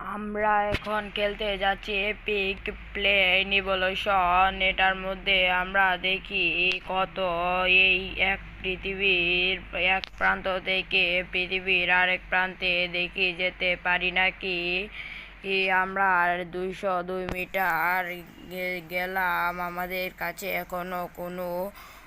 আমরা এখন খেলতে যাচ্ছি এপিক প্লে ইভলিউশন এটার মধ্যে আমরা দেখি কত এই এক পৃথিবীর, এক প্রান্ত থেকে পৃথিবীর আরেক প্রান্তে দেখি যেতে পারি নাকি? আমরা দুইশো দুই মিটার গেলাম আমাদের কাছে এখনও কোনো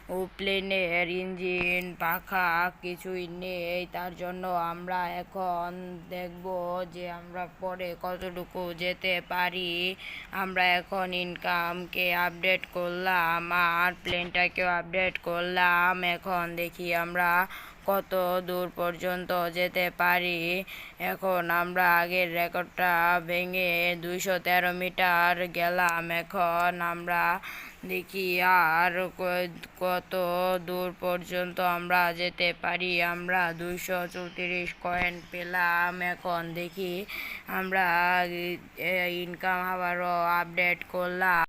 ও প্লেনের ইঞ্জিন পাখা, কিছুই নেই। তার জন্য আমরা এখন দেখব যে আমরা পরে কতটুকু যেতে পারি। আমরা এখন ইনকামকে আপডেট করলাম, আর প্লেনটাকেও আপডেট করলাম। এখন দেখি আমরা কত দূর পর্যন্ত যেতে পারি? এখন আমরা আগের রেকর্ডটা ভেঙে দুইশো তেরো মিটার গেলাম। এখন আমরা দেখি আর কত দূর পর্যন্ত আমরা যেতে পারি। আমরা দুইশো চৌত্রিশ কয়েন পেলাম। এখন দেখি আমরা ইনকাম আবারও আপডেট করলাম।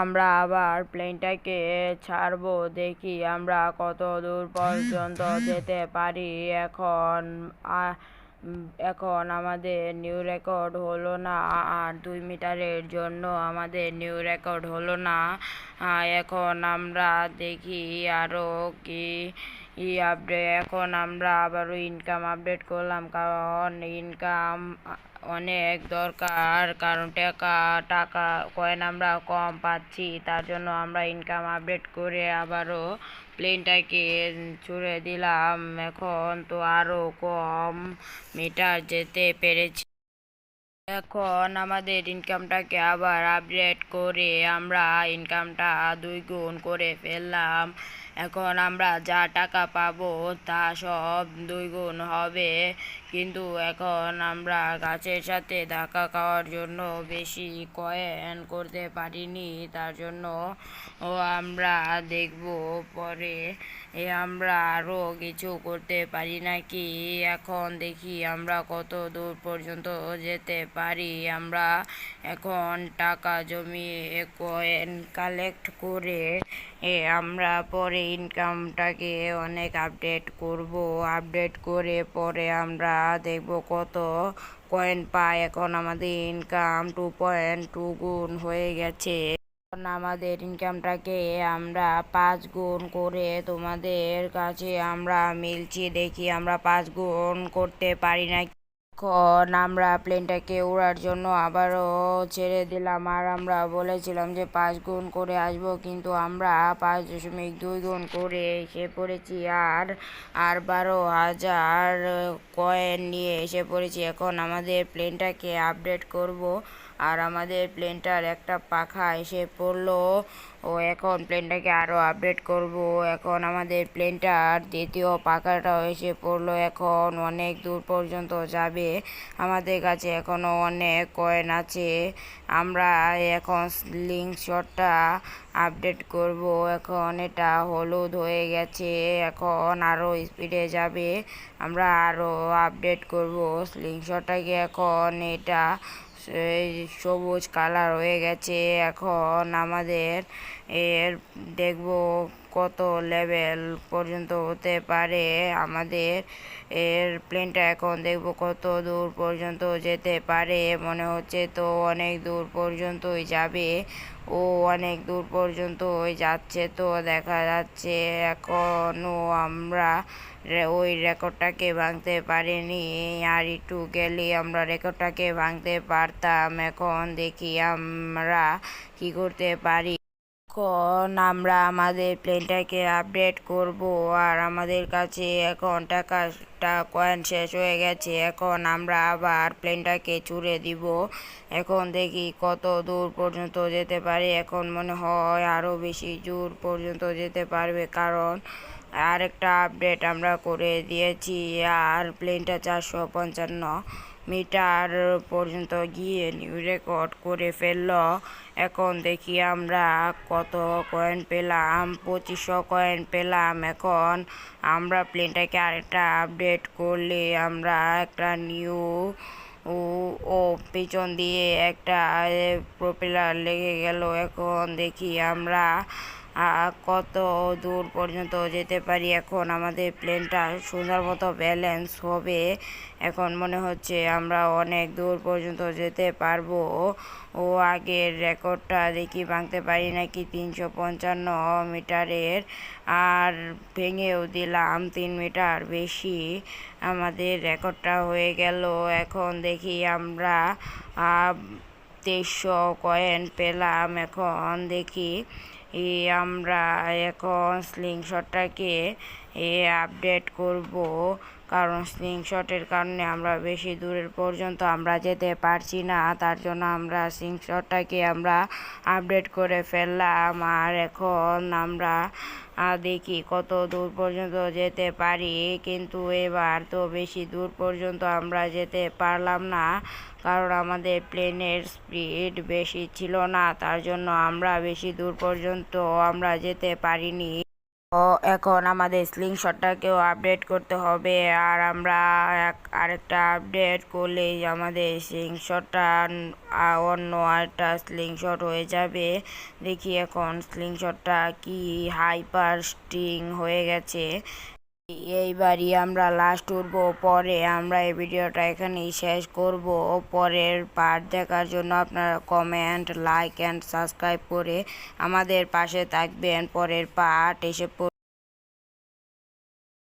আমরা আবার প্লেনটাকে ছাড়বো, দেখি আমরা কত দূর পর্যন্ত যেতে পারি। এখন এখন আমাদের নিউ রেকর্ড হলো না, আর দুই মিটারের জন্য আমাদের নিউ রেকর্ড হলো না। এখন আমরা দেখি আরও কি ই আপডেট এখন আমরা আবারও ইনকাম আপডেট করলাম, কারণ ইনকাম অনেক দরকার, কারণ টাকা টাকা কয়েন আমরা কম পাচ্ছি, তার জন্য আমরা ইনকাম আপডেট করে আবারও প্লেনটাকে ছুড়ে দিলাম। এখন তো আরও কম মিটার যেতে পেরেছি। এখন আমাদের ইনকামটাকে আবার আপডেট করে আমরা ইনকামটা দুই গুণ করে ফেললাম। এখন আমরা যা টাকা পাবো তা সব দুইগুণ হবে। কিন্তু এখন আমরা গাছের সাথে ধাক্কা খাওয়ার জন্য বেশি কয়েন করতে পারিনি, তার জন্য ও আমরা দেখব পরে। আমরা আরও কিছু করতে পারি নাকি? এখন দেখি আমরা কত দূর পর্যন্ত যেতে পারি। আমরা এখন টাকা জমিয়ে কয়েন কালেক্ট করে, এ আমরা পরে ইনকামটাকে অনেক আপডেট করব। আপডেট করে পরে আমরা দেখব কত কয়েন পাই এখন আমাদের ইনকাম টু পয়েন্ট টু গুণ হয়ে গেছে। এখন আমাদের ইনকামটাকে আমরা পাঁচ গুণ করে তোমাদের কাছে আমরা মিলছি। দেখি আমরা পাঁচ গুণ করতে পারি না। এখন আমরা প্লেনটাকে উড়ার জন্য আবারও ছেড়ে দিলাম। আর আমরা বলেছিলাম যে পাঁচ গুণ করে আসব, কিন্তু আমরা পাঁচ দশমিক দুই গুণ করে এসে পড়েছি। আর আর বারো হাজার কয়েন নিয়ে এসে পড়েছি। এখন আমাদের প্লেনটাকে আপডেট করব। আর আমাদের প্লেনটার একটা পাখা এসে পড়ল। ও এখন প্লেনটাকে আরও আপডেট করব। এখন আমাদের প্লেনটার দ্বিতীয় পাখাটাও এসে পড়ল। এখন অনেক দূর পর্যন্ত যাবে। আমাদের কাছে এখনও অনেক কয়েন আছে। আমরা এখন স্লিং শটটা আপডেট করব। এখন এটা হলুদ হয়ে গেছে। এখন আরও স্পিডে যাবে। আমরা আরও আপডেট করব স্লিং শটটাকে এখন এটা এই সবুজ কালার হয়ে গেছে। এখন আমাদের এর দেখব কত লেভেল পর্যন্ত হতে পারে আমাদের এর প্লেনটা এখন দেখব কত দূর পর্যন্ত যেতে পারে। মনে হচ্ছে তো অনেক দূর পর্যন্তই যাবে। ও অনেক দূর পর্যন্তই যাচ্ছে তো দেখা যাচ্ছে এখনও আমরা ওই রেকর্ডটাকে ভাঙতে পারিনি। আর একটু গেলে আমরা রেকর্ডটাকে ভাঙতে পারতাম। এখন দেখি আমরা কি করতে পারি। এখন আমরা আমাদের প্লেনটাকে আপডেট করব। আর আমাদের কাছে এখন টাকাটা কয়েন শেষ হয়ে গেছে। এখন আমরা আবার প্লেনটাকে ছুড়ে দিব। এখন দেখি কত দূর পর্যন্ত যেতে পারে। এখন মনে হয় আরও বেশি দূর পর্যন্ত যেতে পারবে। কারণ আরেকটা আপডেট আমরা করে দিয়েছি। আর প্লেনটা চারশো পঞ্চান্ন। মিটার পর্যন্ত গিয়ে নিউ রেকর্ড করে ফেলল। এখন দেখি আমরা কত কয়েন পেলাম, পঁচিশশো কয়েন পেলাম। এখন আমরা প্লেনটাকে আরেকটা আপডেট করলে আমরা একটা নিউ ও পেছন দিয়ে একটা প্রপেলার লেগে গেল। এখন দেখি আমরা কত দূর পর্যন্ত যেতে পারি এখন? আমাদের প্লেনটা সুন্দর মতো ব্যালেন্স হবে। এখন মনে হচ্ছে আমরা অনেক দূর পর্যন্ত যেতে পারব। ও আগের রেকর্ডটা দেখি ভাঙতে পারি নাকি তিনশো পঞ্চান্ন মিটারের। আর ভেঙেও দিলাম তিন মিটার বেশি। আমাদের রেকর্ডটা হয়ে গেল। এখন দেখি আমরা তেইশশো কয়েন পেলাম। এখন দেখি এই আমরা এখন স্লিংশটটাকে এ আপডেট করব। কারণ স্লিংশটের কারণে আমরা বেশি দূরের পর্যন্ত আমরা যেতে পারছি না। তার জন্য আমরা স্লিংশটটাকে আমরা আপডেট করে ফেললাম। আর এখন আমরা আহ, দেখি কত দূর পর্যন্ত যেতে পারি। কিন্তু এবার তো বেশি দূর পর্যন্ত আমরা যেতে পারলাম না। কারণ আমাদের প্লেনের স্পিড বেশি ছিল না। তার জন্য আমরা বেশি দূর পর্যন্ত আমরা যেতে পারিনি। ও এখন আমাদের স্লিং স্লিংশটটাকেও আপডেট করতে হবে আর আমরা আরেকটা আপডেট করলেই আমাদের স্লিং স্লিংশটটা অন্য আরেকটা স্লিংশট হয়ে যাবে। দেখি এখন স্লিং স্লিংশটটা কি হাইপার স্টিং হয়ে গেছে। এইবারই আমরা লাস্ট উঠবো, পরে আমরা এই ভিডিওটা এখানেই শেষ করব। পরের পার্ট দেখার জন্য আপনারা কমেন্ট লাইক অ্যান্ড সাবস্ক্রাইব করে আমাদের পাশে থাকবেন। পরের পার্ট এসে